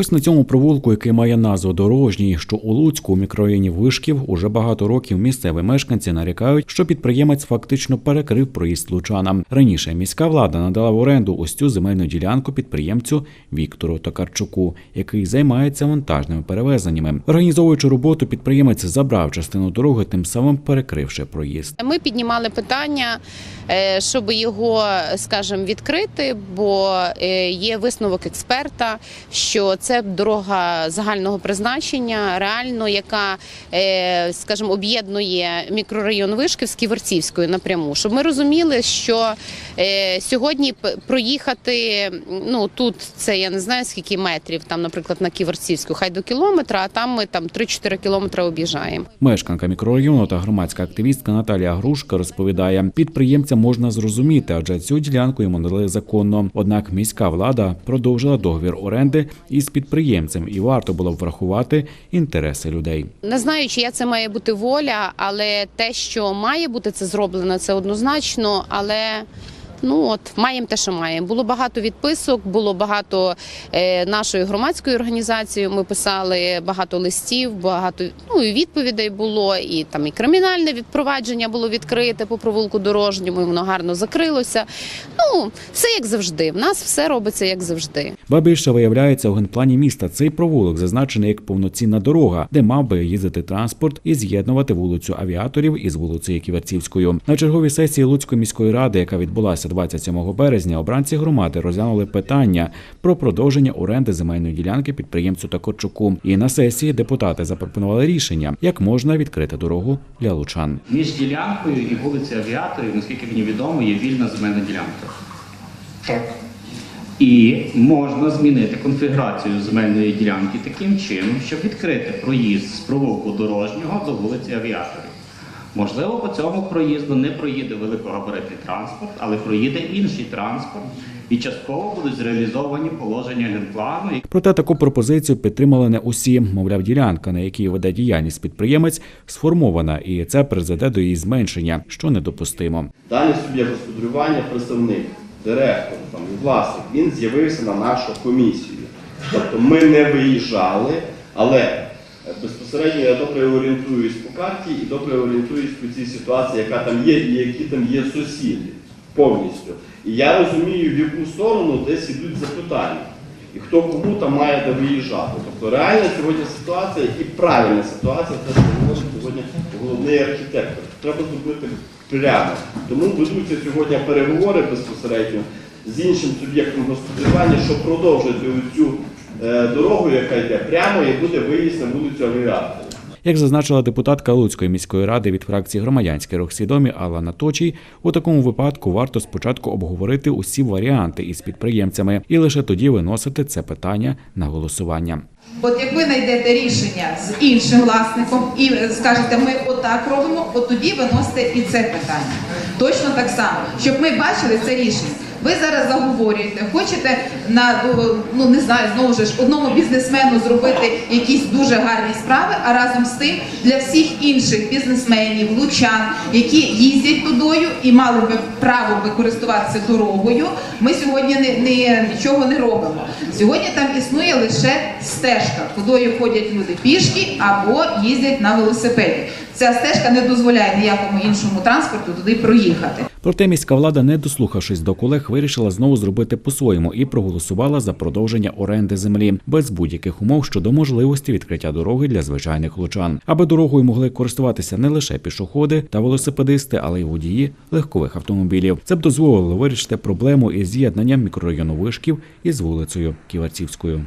Ось на цьому провулку, який має назву дорожній, що у Луцьку, у мікрорайоні Вишків, уже багато років місцеві мешканці нарікають, що підприємець фактично перекрив проїзд лучанам. Раніше міська влада надала в оренду ось цю земельну ділянку підприємцю Віктору Токарчуку, який займається вантажними перевезеннями. Організовуючи роботу, підприємець забрав частину дороги, тим самим перекривши проїзд. Ми піднімали питання, щоб його, скажімо, відкрити, бо е, є висновок експерта, що це дорога загального призначення, реально, яка, е, скажімо, об'єднує мікрорайон Вишківський Верцівською напряму. Щоб ми розуміли, що е, сьогодні проїхати ну тут це я не знаю скільки метрів, там, наприклад, на Ківерцівську, хай до кілометра, а там ми там 3-4 кілометри об'їжджаємо. Мешканка мікрорайону та громадська активістка Наталія Грушка розповідає, підприємця можна зрозуміти, адже цю ділянку йому надали законно. Однак міська влада продовжила договір оренди із підприємцем, і варто було б врахувати інтереси людей. Не знаю, чия це має бути воля, але те, що має бути це зроблено, це однозначно. Але ну от маємо те, що маємо. Було багато відписок, було багато е, нашою громадською організацією. Ми писали багато листів, багато ну і відповідей було. І там і кримінальне відпровадження було відкрите по провулку дорожньому. і Воно гарно закрилося. Ну все як завжди. В нас все робиться як завжди. Ба більше виявляється у генплані міста. Цей провулок зазначений як повноцінна дорога, де мав би їздити транспорт і з'єднувати вулицю авіаторів із вулицею Ківерцівською. На черговій сесії Луцької міської ради, яка відбулася 27 березня, обранці громади розглянули питання про продовження оренди земельної ділянки підприємцю Токорчуку. І на сесії депутати запропонували рішення, як можна відкрити дорогу для лучан. Між ділянкою і вулицею Авіаторів, наскільки мені відомо, є вільна земельна ділянка. Так. І можна змінити конфігурацію земельної ділянки таким чином, щоб відкрити проїзд з провулку дорожнього до вулиці Авіаторів. Можливо, по цьому проїзду не проїде великогабаритний транспорт, але проїде інший транспорт, і частково будуть зреалізовані положення генплану, Проте таку пропозицію підтримали не усі. Мовляв, ділянка, на якій веде діяльність підприємець, сформована, і це призведе до її зменшення, що недопустимо. Даний суб'єкт господарювання, представник, директор, там, власник, він з'явився на нашу комісію. Тобто ми не виїжджали, але безпосередньо я добре орієнтуюсь по карті і добре орієнтуюсь по цій ситуації, яка там є і які там є сусіди повністю. І я розумію, в яку сторону десь ідуть запитання. І хто кому там має де виїжджати. Тобто реальна сьогодні ситуація і правильна ситуація, те, що сьогодні головний архітектор. Треба зробити прямо. Тому ведуться сьогодні переговори безпосередньо з іншим суб'єктом господарювання, що продовжити цю дорогу, яка йде прямо, і буде виїзд на вулицю авіаторів. Як зазначила депутатка Луцької міської ради від фракції громадянський рух свідомі Алла Наточій, у такому випадку варто спочатку обговорити усі варіанти із підприємцями і лише тоді виносити це питання на голосування. От як ви знайдете рішення з іншим власником і е, скажете, ми отак робимо, от тоді виносите і це питання. Точно так само, щоб ми бачили це рішення. Ви зараз заговорюєте, хочете на ну не знаю, знову ж одному бізнесмену зробити якісь дуже гарні справи, а разом з тим для всіх інших бізнесменів, лучан, які їздять тудою і мали би право би користуватися дорогою. Ми сьогодні не, не нічого не робимо. Сьогодні там існує лише стежка, кудою ходять люди пішки або їздять на велосипеді. Ця стежка не дозволяє ніякому іншому транспорту туди проїхати. Проте міська влада, не дослухавшись до колег, вирішила знову зробити по-своєму і проголосувала за продовження оренди землі без будь-яких умов щодо можливості відкриття дороги для звичайних лучан, аби дорогою могли користуватися не лише пішоходи та велосипедисти, але й водії легкових автомобілів. Це б дозволило вирішити проблему із з'єднанням мікрорайону вишків із вулицею Ківерцівською.